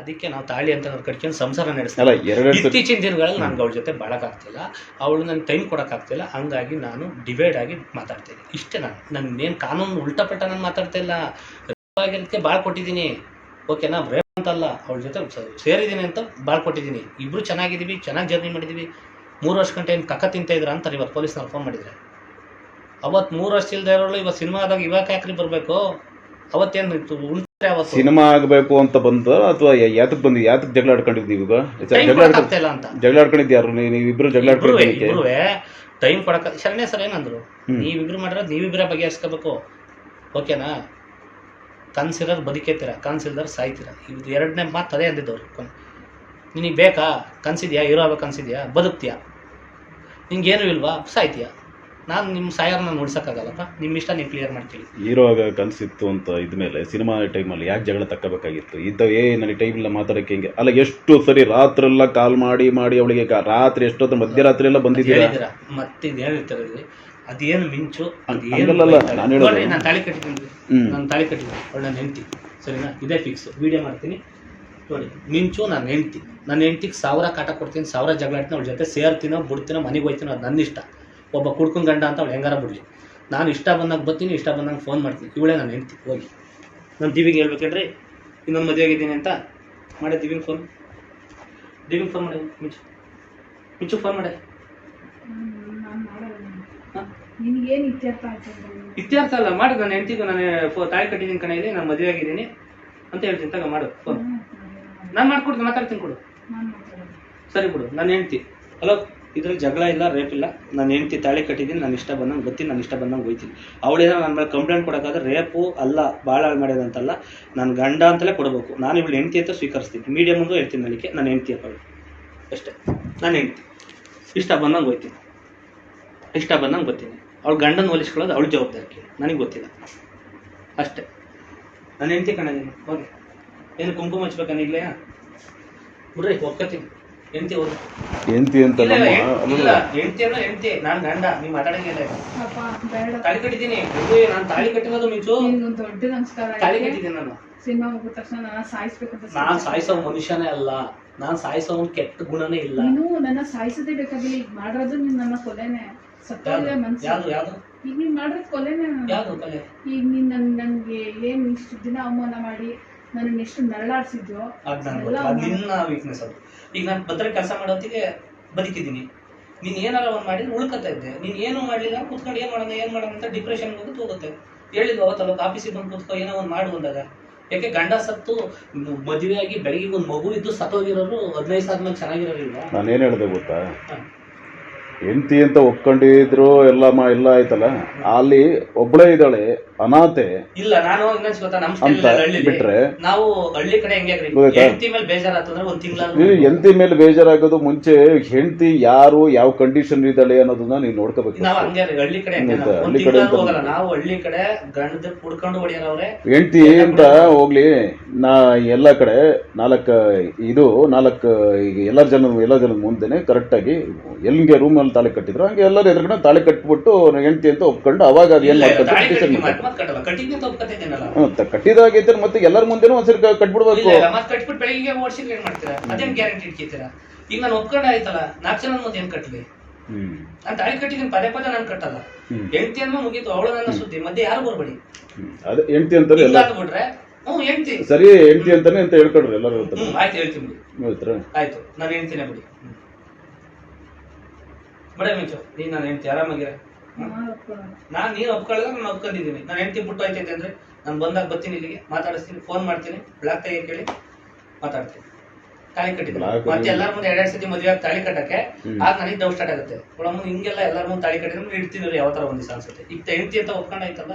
ಅದಕ್ಕೆ ನಾವು ತಾಳಿ ಅಂತ ಕಟ್ಕೊಂಡು ಸಂಸಾರ ನಡೆಸ್ತೀವಿ ಇತ್ತೀಚಿನ ದಿನಗಳಲ್ಲಿ ನನ್ಗೆ ಅವಳ ಜೊತೆ ಬಾಳಕ್ಕಾಗ್ತಿಲ್ಲ. ಅವಳು ನನಗೆ ಟೈಮ್ ಕೊಡೋಕ್ಕಾಗ್ತಿಲ್ಲ. ಹಂಗಾಗಿ ನಾನು ಡಿವೈಡ್ ಆಗಿ ಮಾತಾಡ್ತೀನಿ ಇಷ್ಟೇ ನಾನು. ನನ್ನೇನು ಕಾನೂನು ಉಲ್ಟಾ ಪಟ್ಟ ನಾನು ಮಾತಾಡ್ತಾ ಇಲ್ಲ. ಆಗಿರೋದಕ್ಕೆ ಭಾಳ ಕೊಟ್ಟಿದ್ದೀನಿ. ಓಕೆನಾ ರೇಪ್ ಅಂತಲ್ಲ ಅವಳ ಜೊತೆ ಸೇರಿದ್ದೀನಿ ಅಂತ ಭಾಳ ಕೊಟ್ಟಿದ್ದೀನಿ. ಇಬ್ಬರು ಚೆನ್ನಾಗಿದ್ದೀವಿ ಚೆನ್ನಾಗಿ ಜರ್ನಿ ಮಾಡಿದ್ದೀವಿ. ಮೂರು ವರ್ಷ ಗಂಟೆ ಏನು ಕಕ್ಕ ತಿಂತ ಇದ್ರ ಅಂತಾರೆ. ಇವತ್ತು ಪೊಲೀಸ್ನವ್ರು ಫೋನ್ ಮಾಡಿದರೆ. ಅವತ್ತು ಮೂರು ವರ್ಷ ಇಲ್ಲದೆ ಇರೋಳು ಇವತ್ತು ಸಿನಿಮಾದಾಗ ಇವಾಗ ಯಾಕ್ರಿ ಬರಬೇಕು? ಅವತ್ತೇನು ಉಂಟೆ ಸಿನಿಮಾ ಆಗಬೇಕು ಅಂತ ಬಂದ ಅಥವಾ ಯಾತಕ್ ಬಂದಿ ಯಾತಕ್ ಜಗಳ ಆಡ್ಕೊಂಡಿದ್ದೀವಿ ಈಗ ಜಗಳ ಇಲ್ಲ ಅಂತ. ಜಗಳ ಆಡ್ಕೊಂಡಿದ್ದೆ ಯಾರು? ನೀವು ನೀವಿಬ್ರು ಜಗಳ ಆಡ್ಕೊಂಡಿದ್ದೀವಿ ಟೈಮ್ ಕೊಡಕ ಶರಣ್ಯ ಸರ್ ಏನಂದ್ರು? ನೀವಿಬ್ರು ನೀವಿಬ್ರು ನೀವಿಬ್ರ ಬಗೆಹರಿಸ್ಕೋಬೇಕು. ಓಕೆನಾ? ಕನ್ಸಿರೋರು ಬದುಕೇತೀರ ಕನ್ಸಿಲ್ದವ್ರು ಸಾಯ್ತೀರ. ಇದು ಎರಡನೇ ಮಾತು ಅದೇ ಅಂದಿದ್ದವ್ರು. ನಿನಗೆ ಬೇಕಾ? ಕನ್ಸಿದ್ಯಾ? ಹೀರೋ ಆಗ್ಬೇಕು ಅನ್ಸಿದ್ಯಾ ಬದುಕ್ತೀಯಾ? ಏನು ಇಲ್ವಾ? ಸಾಯ್ತೀಯಾ? ನಾನು ನಿಮ್ಮ ಸಾಯರ್ನ ನೋಡ್ಸೋಕ್ಕಾಗಲ್ಲಪ್ಪ? ನಿಮ್ಮ ಇಷ್ಟ ನೀವು ಕ್ಲಿಯರ್ ಮಾಡ್ತೀವಿ ಹೀರೋ ಆಗ ಕನಸಿತ್ತು ಅಂತ ಇದ್ಮೇಲೆ ಸಿನಿಮಾ ಟೈಮಲ್ಲಿ ಯಾಕೆ ಜಗಳ ತಕ್ಕಬೇಕಾಗಿತ್ತು? ಇದ್ದ ಏ ನನಗೆ ಟೈಮ್ ಇಲ್ಲ ಮಾತಾಡೋಕ್ಕೆ ಹಿಂಗೆ? ಅಲ್ಲ ಎಷ್ಟು ಸರಿ ರಾತ್ರೆಲ್ಲ ಕಾಲ್ ಮಾಡಿ ಮಾಡಿ ಅವಳಿಗೆ ಕಾ- ರಾತ್ರಿ ಎಷ್ಟೊತ್ತು ಮಧ್ಯರಾತ್ರಿ ಎಲ್ಲ ಬಂದಿದ್ದೀರಾ? ಮತ್ತೆ ಇದು ಹೇಳಿರ್ತಾರೆ ಅದೇನು ಮಿಂಚು? ಅದೇನು ಹಂಗಲ್ಲಲ್ಲ, ನಾನ್ ಹೇಳೋದು. ನೋಡ್ರಿ, ನಾನು ತಾಳಿ ಕಟ್ಟಿದ್ದೀನಿ ಹ್ಮ್. ನಾನು ತಾಳಿ ಕಟ್ಟಿದ್ದೀನಿ. ಅವಳು ನನ್ನ ಹೆಂಡ್ತಿ. ಸರಿನಾ? ಇದೇ ಫಿಕ್ಸ್ ವಿಡಿಯೋ ಮಾಡ್ತೀನಿ. ನೋಡಿ ಮಿಂಚು ನಾನು ಹೆಂಡ್ತಿ. ನನ್ನ ಹೆಂಡ್ತಿಗೆ ಸಾವಿರ ಕಾಟ ಕೊಡ್ತೀನಿ ಸಾವಿರ ಜಗಳ ಆಡ್ತೀನಿ ಅವಳ ಜೊತೆ ಸೇರ್ತೀನೋ ಬಿಡ್ತೀನೋ ಮನೆಗೆ ಹೋಯ್ತೀನೋ ಅದು ನನ್ನ ಇಷ್ಟ. ಒಬ್ಬ ಕುಡ್ಕೊಂಡು ಗಂಡ ಅಂತ ಅವ್ಳು ಹೆಂಗಾರ ಬಿಡಲಿ. ನಾನು ಇಷ್ಟ ಬಂದಾಗ ಬರ್ತೀನಿ ಇಷ್ಟ ಬಂದಾಗ ಫೋನ್ ಮಾಡ್ತೀನಿ. ಇವಳೇ ನಾನು ಹೆಂಡ್ತಿ ಹೋಗಿ. ನಾನು ದಿವಿಗೆ ಹೇಳ್ಬೇಕೇನ್ರಿ ಇನ್ನೊಂದು ಮದುವೆ ಆಗಿದ್ದೀನಿ ಅಂತ ಮಾಡಿ ದಿವಿಗೆ ಫೋನ್ ದಿವಿಗೆ ಫೋನ್ ಮಾಡಿ ಮಿಂಚು. ಮಿಂಚು ಫೋನ್ ಮಾಡಿ. ಇತ್ಯರ್ಥ ಅಲ್ಲ ಮಾಡು. ನಾನು ಹೆಂಡ್ತಿಗೂ ನಾನು ಫೋ ತಾಯಿ ಕಟ್ಟಿದ್ದೀನಿ ಕಣ ಇಲ್ಲಿ ನಾನು ಮದುವೆ ಆಗಿದ್ದೀನಿ ಅಂತ ಹೇಳ್ತೀನಿ. ತಗ ಮಾಡು ಫೋನ್ ನಾನು ಮಾಡ್ಕೊಡ್ತೀನಿ ಮಾತಾಡ್ತೀನಿ ಕೊಡು. ಸರಿ ಬಿಡು ನಾನು ಹೆಂಡ್ತಿ. ಹಲೋ ಇದ್ರಲ್ಲಿ ಜಗಳ ಇಲ್ಲ ರೇಪ್ ಇಲ್ಲ. ನಾನು ಹೆಂಡ್ತಿ ತಾಳಿ ಕಟ್ಟಿದ್ದೀನಿ, ನಾನು ಇಷ್ಟ ಬಂದಂಗೆ ಗೊತ್ತೀನಿ ನಾನು ಇಷ್ಟ ಬಂದಂಗೆ ಹೋಯ್ತೀನಿ. ಅವಳೇನೋ ನನ್ನ ಮೇಲೆ ಕಂಪ್ಲೇಂಟ್ ಕೊಡೋಕ್ಕಾದ್ರೆ ರೇಪು ಅಲ್ಲ ಭಾಳ ಮಾಡ್ಯದಂತಲ್ಲ, ನಾನು ಗಂಡ ಅಂತಲೇ ಕೊಡಬೇಕು. ನಾನು ಇವಳು ಹೆಂಡ್ತಿ ಅಂತ ಸ್ವೀಕರಿಸ್ತೀನಿ. ಮೀಡಿಯಮ್ ಮುಂದೆ ಹೇಳ್ತೀನಿ ನನಗೆ ನಾನು ಹೆಂಡ್ತಿ ಅಪ್ಪ ಅಷ್ಟೇ. ನಾನು ಹೆಂಡ್ತಿ. ಇಷ್ಟ ಬಂದಂಗೆ ಹೋಯ್ತೀನಿ. ಇಷ್ಟ ಬಂದಂಗೆ ಗೊತ್ತೀನಿ ಅವಳು ಗಂಡನ ಹೋಲಿಸ್ಕೊಳ್ಳೋದು ಅವಳ ಜವಾಬ್ದಾರಿ ನನಗೆ ಗೊತ್ತಿಲ್ಲ. ಅಷ್ಟೇ. ನಾನು ಹೆಂಡ್ತಿ ಕಣದೀನಿ ಹೋಗಿ. ಏನು ಕುಂಕುಮ ಹಚ್ಬೇಕು ಇಲ್ಲೇ ಬಿಡ್ರಿ ಒಪ್ಕೋತೀನಿ ಹೆಂಡ್ತಿ ಅಂತ ಇಲ್ಲ, ನಮ್ಮ ಇಲ್ಲ, ಹೆಂಡತಿ ಅಲ್ಲ ಹೆಂಡ್ತಿ ಅಂದ್ರೆ ಹೆಂಡ್ತಿ. ನಾನು ಗಂಡ ನೀವು ಮಾತಾಡಂಗಿಲ್ಲ ಅಪ್ಪ ಬೇಡ. ತಾಳಿ ಕಟ್ಟಿದ್ದೀನಿ. ನಾನು ತಾಳಿ ಕಟ್ಟಿರೋದು ಮಿಂಚು. ದೊಡ್ಡ ನಮಸ್ಕಾರ ತಾಳಿ. ಕಟ್ಟಿದ್ದೀನಿ ನಾನು. ಸಿನಿಮಾ ಮುಗಿದ ತಕ್ಷಣ ನಾನು ಸಾಯಿಸ್ಬೇಕಂತ ನಾನ್ ಸಾಯಿಸೋ ಮನುಷ್ಯನೇ ಅಲ್ಲ. ನಾನ್ ಸಾಯಿಸೋ ಒಂದು ಕೆಟ್ಟ ಗುಣನೇ ಇಲ್ಲ. ನೀನು ನನ್ನ ಸಾಯಿಸದೇ ಬೇಕಾಗಿಲ್ಲ. ಈಗ ಮಾಡಿರೋದು ನೀನ್ ನನ್ನ ಕೊಲೆನೇ. ಸತ್ತೋಗಿದೆ ಯಾವ್ದು? ಮನ್ಸು. ಯಾವ್ದು ಯಾವ್ದು? ಈಗ ನೀನ್ ಮಾಡಿರೋದು ಕೊಲೆನೇ ನಾನು. ಯಾವ್ದು ಕೊಲೆ? ಈಗ ನೀನ್ ನನ್ ನನ್ಗೆ ಏನ್ ಇಷ್ಟು ದಿನ ಅವಮಾನ ಮಾಡಿ ನನ್ನ ಎಷ್ಟು ನರಳಾಡ್ಸಿದ್ಯೋ ಅದ್. ನಿನ್ನ ವೀಕ್ನೆಸ್ ಅದು. ಈಗ ನಾನು ಭದ್ರಕ್ಕೆ ಕೆಲಸ ಮಾಡೋತ್ತಿಗೆ ಬದುಕಿದ್ದೀನಿ. ನೀನ್ ಏನಾರ ಒಂದ್ ಮಾಡಿದ್ರೆ ಉಳ್ಕತಾ ಇದ್ದೆ. ನೀನ್ ಏನು ಮಾಡ್ಲಿಲ್ಲ ಕುತ್ಕೊಂಡು ಏನ್ ಮಾಡೋಣ ಏನ್ ಮಾಡೋಣ ಅಂತ ಡಿಪ್ರೆಷನ್ ಹೋಗುತ್ತೆ ಹೋಗುತ್ತೆ ಹೇಳಿದ್ವು ಅವತ್ತಲ್ಲ ಆಫೀಸಿಗೆ ಬಂದು ಕುತ್ಕೋ ಏನೋ ಒಂದ್ ಮಾಡು ಅಂದಾಗ. ಯಾಕೆ ಗಂಡ ಸತ್ತು ಮ- ಮದುವೆ ಆಗಿ ಬೆಳಗ್ಗೆ ಒಂದ್ ಮಗು ಇದ್ದು ಸತ್ತೋಗಿರೋರು ಹದಿನೈದು ಸಾವಿರ ಮೇಲೆ ಚೆನ್ನಾಗಿರೋರಿಲ್ವಾ? ನಾನೇನು ಹೇಳಿದೆ ಗೊತ್ತಾ? ಹೆಂಡತಿ ಹೆಂಡ್ತಿ ಅಂತ ಒಪ್ಕೊಂಡಿದ್ರು ಎಲ್ಲ ಮಾ ಎಲ್ಲ ಆಯ್ತಲ್ಲ? ಅಲ್ಲಿ ಒಬ್ಬಳೇ ಇದ್ದಾಳೆ. ಅನಾಥೆ ಇಲ್ಲ ನಾನು ಇನ್ನೊಂದ್ ಗೊತ್ತಾ ನಮ್ ಅಂತ ಬಿಟ್ರೆ? ನಾವು ಹಳ್ಳಿ ಕಡೆ ಹೆಂಗೆ? ಹೆಂಡತಿ ಮೇಲೆ ಬೇಜಾರಾತಂದ್ರೆ ಒಂದ್ ತಿಂಗಳ ಹೆಂಡತಿ ಮೇಲೆ ಬೇಜಾರಾಗೋದು ಮುಂಚೆ ಹೆಂಡತಿ ಯಾರು ಯಾವ ಕಂಡೀಷನ್ ಇದ್ದಾಳೆ ಅನ್ನೋದನ್ನ ನೀವು ನೋಡ್ಕೋಬೇಕು ನಾವು ಹಂಗೆ ಹಳ್ಳಿ ಕಡೆ ಹಂಗೆ ಮತ್ತೆ ನಾವು. ಹಳ್ಳಿ ಕಡೆ ಹೋಗಲ್ಲ ನಾವು ಹಳ್ಳಿ ಕಡೆ ಗಂಡದ ಕುಡ್ಕೊಂಡು ಹೊಡಿಯೋರವ್ರೆ ಹೆಂಡತಿ ಅಂತ ಹೋಗ್ಲಿ ನಾ ಎಲ್ಲ ಕಡೆ ನಾಲ್ಕು ಇದು ನಾಲ್ಕು ಈಗ ಎಲ್ಲರ ಜನ ಎಲ್ಲ ಜನ ಮುಂದೆನೆ ಕರೆಕ್ಟಾಗಿ ಎಲ್ಲಿಗೆ ರೂಮಲ್ಲಿ ತಾಳಿ ಕಟ್ಟಿದ್ರು. ಹಂಗೆ ಎಲ್ಲರೂ ಎದುರುಗಡೆ ತಾಳಿ ಕಟ್ಬಿಟ್ಟು ಹೆಂಡತಿ ಅಂತ ಒಪ್ಕೊಂಡು ಅವಾಗ ಅದು ಏನ್ ಮಾಡ್ತಾರೆ ಮತ್ತ್ ಮತ್ತ್ ಕಟ್ಟಲ್ಲ ಕಟ್ಟಿದ್ನಿ ಅಂತ ಒಪ್ಕೊತಿದ್ದೀನಲ್ಲ ಹ್ಮ್, ತ- ಕಟ್ಟಿದಾಗೈತೆ ಮತ್ತೆ ಎಲ್ಲರ ಮುಂದೆನೂ ಒಂದ್ಸರಿ ಕಟ್ಬಿಡ್ಬೇಕು. ಇಲ್ಲ ಕಟ್ಬಿಟ್ಟು ಬೆಳಿಗ್ಗೆ ಓಡಿಸಿದ್ರೆ ಏನ್ ಮಾಡ್ತೀರಾ? ಅದೇನ್ ಗ್ಯಾರಂಟಿ ಇಟ್ಕಿತೀರಾ ಈಗ ನಾನು ಒಪ್ಕೊಂಡ ಆಯ್ತಲ್ಲ ನಾಲ್ಕು ಜನ ಮುಂದೆ ಏನ್ ಕಟ್ಲಿ? ಹ್ಮ್. ನಾನು ತಾಳಿ ಕಟ್ಟಿದ್ದೀನಿ ಪದೇ ಪದೇ ನಾನು ಕಟ್ಟಲ್ಲ. ಹೆಂಡತಿ ಅನ್ನೋ ಮುಗೀತು ಅವಳು ನನ್ನ ಸುದ್ದಿ ಮಧ್ಯೆ ಯಾರು ಬರ್ಬೇಡಿ. ಅದೇ ಹೆಂಡತಿ ಅಂತಾರೆ ಎಲ್ಲ ಅಂದ್ಬಿಟ್ರೆ ಹ್ಞೂ ಹೆಂಡತಿ. ಸರಿ ಹೆಂಡತಿ ಅಂತಾನೆ ಅಂತ ಹೇಳ್ಕೊಡ್ರಿ ಎಲ್ಲರೂ ಆಯ್ತು ಹೇಳ್ತೀನಿ ಬಿಡಿ. ಆಯ್ತು ನಾನು ಹೇಳ್ತೀನಿ ಬಿಡಿ. ಬಡ ಮಿಂಚು ನೀನ್ ನಾನು ಹೇಳ್ತಿ ಆರಾಮಾಗಿರ? ನಾನು ನಾನು ಒಪ್ಕೊಳ್ಳೋದ ನಾನು ಒಪ್ಕೊಂಡಿದ್ದೀನಿ. ನಾನು ಹೆಂಡತಿ ಬಿಟ್ಟು ಹೋಯ್ತೈತೆ ಅಂದ್ರೆ ನಾನು ಬಂದಾಗ ಬರ್ತೀನಿ ಇಲ್ಲಿಗೆ ಮಾತಾಡಿಸ್ತೀನಿ ಫೋನ್ ಮಾಡ್ತೀನಿ ಬ್ಲಾಕ್ ತೆಗೆ ಕೇಳಿ ಮಾತಾಡ್ತೀನಿ. ತಾಳಿ ಕಟ್ಟಿದ್ರು ಮತ್ತೆ ಎಲ್ಲರ ಮುಂದೆ ಎರಡೆರಡು ಸತಿ ಮದುವೆ ಆಗಿ ತಾಳಿ ಕಟ್ಟಕ್ಕೆ. ಆಗ ನನಗೆ ಡೌಟ್ ಸ್ಟಾರ್ಟ್ ಆಗುತ್ತೆ. ಮುಂದೆ ಹಿಂಗೆಲ್ಲ ಎಲ್ಲರ ಮುಂದೆ ತಾಳಿ ಕಟ್ಟಿದ್ರು ಇಡ್ತೀನಿ ಯಾವ ತರ ಒಂದು ದಿವಸ ಅನ್ಸುತ್ತೆ. ಈಗ ಹೆಂಡತಿ ಅಂತ ಒಪ್ಕೊಂಡಾಯ್ತಲ್ಲ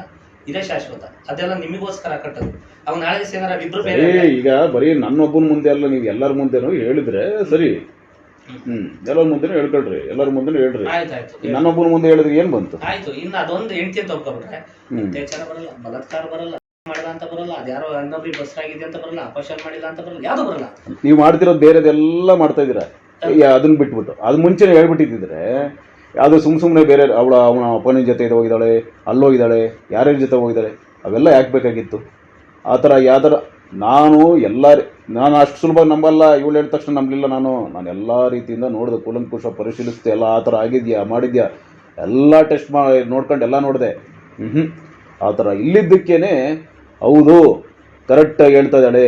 ಇದೇ ಶಾಶ್ವತ. ಅದೆಲ್ಲ ನಿಮಗೋಸ್ಕರ ಕಟ್ಟೋದು. ಅವ್ನ ನಾಳೆ ದಿವಸ ಏನಾರ ಇಬ್ರು ಬೇರೆ ಈಗ ಬರೀ ನನ್ನೊಬ್ಬನ ಮುಂದೆ ಅಲ್ಲ ನೀವು ಎಲ್ಲರ ಮುಂದೆನೂ ಹೇಳಿದ್ರೆ ಸರಿ. ಹ್ಮ್. ಎಲ್ಲರ ಮುಂದೆ ಹೇಳ್ಕೊಳ್ರಿ. ಎಲ್ಲರ ಮುಂದೆ ಹೇಳ್ರಿ. ಆಯ್ತಾಯ್ತು ನನ್ನೊಬ್ಬನ ಮುಂದೆ ಹೇಳಿದ್ರೆ ಏನ್ ಬಂತು? ಆಯ್ತು ಇನ್ನು ಅದೊಂದು ಹೆಂಡತಿ ಅಂತ ಒಪ್ಕೊಂಡ್ರೆ ಅತ್ಯಾಚಾರ ಬರಲ್ಲ ಬಲಾತ್ಕಾರ ಬರಲ್ಲ ಮಾಡಿಲ್ಲ ಅಂತ ಬರಲ್ಲ ಅದ್ಯಾರೋ ಇನ್ನೊಬ್ರಿಗೆ ಬಸ್ರಾಗಿದೆ ಅಂತ ಬರಲ್ಲ ಅಪಶಾನ ಮಾಡಿಲ್ಲ ಅಂತ ಬರಲ್ಲ ಯಾವ್ದು ಬರಲ್ಲ. ನೀವು ಮಾಡ್ತಿರೋದು ಬೇರೆದೆಲ್ಲ ಮಾಡ್ತಾ ಇದೀರಾ ಅದನ್ನ ಬಿಟ್ಬಿಟ್ಟು. ಅದು ಮುಂಚೆನೆ ಹೇಳ್ಬಿಟ್ಟಿದ್ರೆ ಯಾವ್ದು ಸುಮ್ ಸುಮ್ಮನೆ ಬೇರೆ ಅವಳ ಅವನ ಅಪ್ಪನ ಜೊತೆ ಇದು ಹೋಗಿದ್ದಾಳೆ ಅಲ್ಲೋಗಿದ್ದಾಳೆ ಯಾರ್ಯಾರ ಜೊತೆ ಹೋಗಿದ್ದಾಳೆ ಅವೆಲ್ಲ ಯಾಕೆ ಬೇಕಾಗಿತ್ತು? ಆ ಥರ ಯಾವ್ದಾರ ನಾನು ಎಲ್ಲರ ನಾನು ಅಷ್ಟು ಸುಲಭ ನಂಬಲ್ಲ ಇವಳು ಹೇಳಿದ ತಕ್ಷಣ ನಂಬಲಿಲ್ಲ ನಾನು. ನಾನು ಎಲ್ಲ ರೀತಿಯಿಂದ ನೋಡಿದೆ ಕೂಲಂಕುಷ ಪರಿಶೀಲಿಸ್ದೆ ಎಲ್ಲ ಆ ಥರ ಆಗಿದ್ಯಾ ಮಾಡಿದ್ಯಾ? ಎಲ್ಲ ಟೆಸ್ಟ್ ಮಾಡಿ ನೋಡ್ಕೊಂಡು ಎಲ್ಲ ನೋಡಿದೆ. ಹ್ಞೂ ಆ ಥರ ಇಲ್ಲಿದ್ದಕ್ಕೇನೆ ಹೌದು ಕರೆಕ್ಟಾಗಿ ಹೇಳ್ತಾ ಇದ್ದಾಳೆ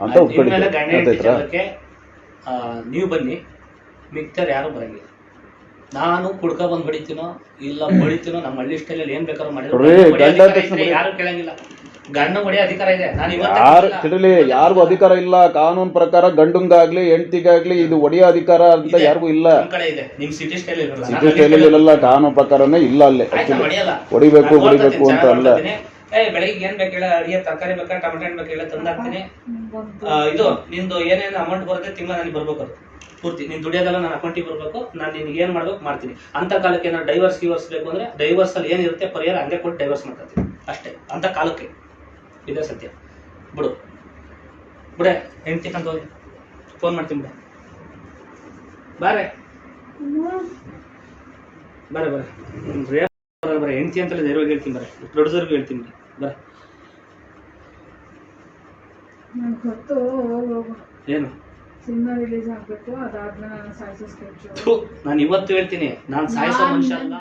ಅಂತ ಒಪ್ಕೊಂಡಿದ್ದೆ. ನೀವು ಬನ್ನಿ. ಮಿಕ್ತರ್ ಯಾರು ಬರಂಗಿಲ್ಲ. ನಾನು ಕುಡ್ಕ ಬಂದ್ ಬಡಿತೀನೋ ಇಲ್ಲ ಬಡಿತೀನೋ ನಮ್ಮ ಹಳ್ಳಿ ಸ್ಟೈಲಲ್ಲಿ ಏನು ಬೇಕಾದ್ರೂ ಮಾಡಿದ್ರು. ಯಾರು ಕೇಳಂಗಿಲ್ಲ. ಗಂಡ ಹೊಡೆಯೋ ಅಧಿಕಾರ ಇದೆ. ನಾನು ಯಾರು ತಿಳಿಲಿ ಯಾರಿಗೂ ಅಧಿಕಾರ ಇಲ್ಲ. ಕಾನೂನು ಪ್ರಕಾರ ಗಂಡಂಗಾಗ್ಲಿ ಹೆಂಡತಿಗಾಗ್ಲಿ ಇದು ಒಡೆಯ ಅಧಿಕಾರ ಅಂತ ಯಾರಿಗೂ ಇಲ್ಲ. ಸಿಟಿ ಸ್ಟೈಲ್ ಇರಲ್ಲ. ಸಿಟಿ ಸ್ಟೈಲಲ್ಲಿ ಇಲ್ಲ ಕಾನೂನು ಪ್ರಕಾರನೇ ಇಲ್ಲ ಅಲ್ಲಿ. ಹೊಡಿಬೇಕು ಹೊಡಿಬೇಕು ಅಂತ ಅಲ್ಲ. ಬೆಳಿಗ್ಗೆ ಏನ್ ಬೇಕು ಹೇಳ? ಅಡಿಗೆ ತರಕಾರಿ ಬೇಕಾ ಟೊಮೆಟೊ ಹಣ್ಣು ಬೇಕಾ ಹೇಳ? ತಂದಾಕ್ತೀನಿ. ಇದು ನಿಂದು ಏನೇನು ಅಮೌಂಟ್ ಬರುತ್ತೆ ತಿಂಗಳ ನನಗೆ ಬರ್ಬೇಕು ಅದು. ಪೂರ್ತಿ. ನೀನು ದುಡಿಯೋದೆಲ್ಲ ನನ್ನ ಅಕೌಂಟಿಗೆ ಬರಬೇಕು. ನಾನು ನಿನ್ಗೆ ಏನು ಮಾಡ್ಬೇಕು ಮಾಡ್ತೀನಿ. ಅಂತ ಕಾಲಕ್ಕೆ ಏನಾದ್ರು ಡೈವರ್ಸ್ ಗಿವರ್ಸ್ ಬೇಕು ಅಂದ್ರೆ ಡೈವರ್ಸ್ ಅಲ್ಲಿ ಏನಿರುತ್ತೆ ಪರಿಹಾರ ಹಂಗೆ ಕೊಟ್ಟು ಡೈವರ್ಸ್ ಮಾಡ್ಕೊತೀನಿ. ಅಷ್ಟೇ. ಅಂತ ಕಾಲಕ್ಕೆ. ಇದೇ ಸತ್ಯ. ಬಿಡು. ಬಿಡೆ ಹೆಂಡ್ತಿ ಅಂತ ಹೋಗಿ. ಫೋನ್ ಮಾಡ್ತೀನಿ ಬಿಡ. ಬಾರೆ. ಬರ ಬರ. ರೇ ಬರ ಹೆಂಡ್ತಿ ಅಂತಲೇ ಧೈರ್ಯವಾಗಿ ಹೇಳ್ತೀನಿ ಬರ. ಪ್ರೊಡ್ಯೂಸರ್ಗೂ ಹೇಳ್ತೀನಿ ಬರ. ಗೊತ್ತು ಏನು? ಸಿನಿಮಾ ರಿಲೀಸ್ ಆಗ್ಬೇಕು ಅದಾದ್ಮೇಲೆ ನಾನು ಸಾಯಿಸೋ ಸ್ಕೆಚ್ ನಾನು ಇವತ್ತು ಹೇಳ್ತೀನಿ. ನಾನು ಸಾಯಿಸೋ ಮನುಷ್ಯ ಅಲ್ಲ.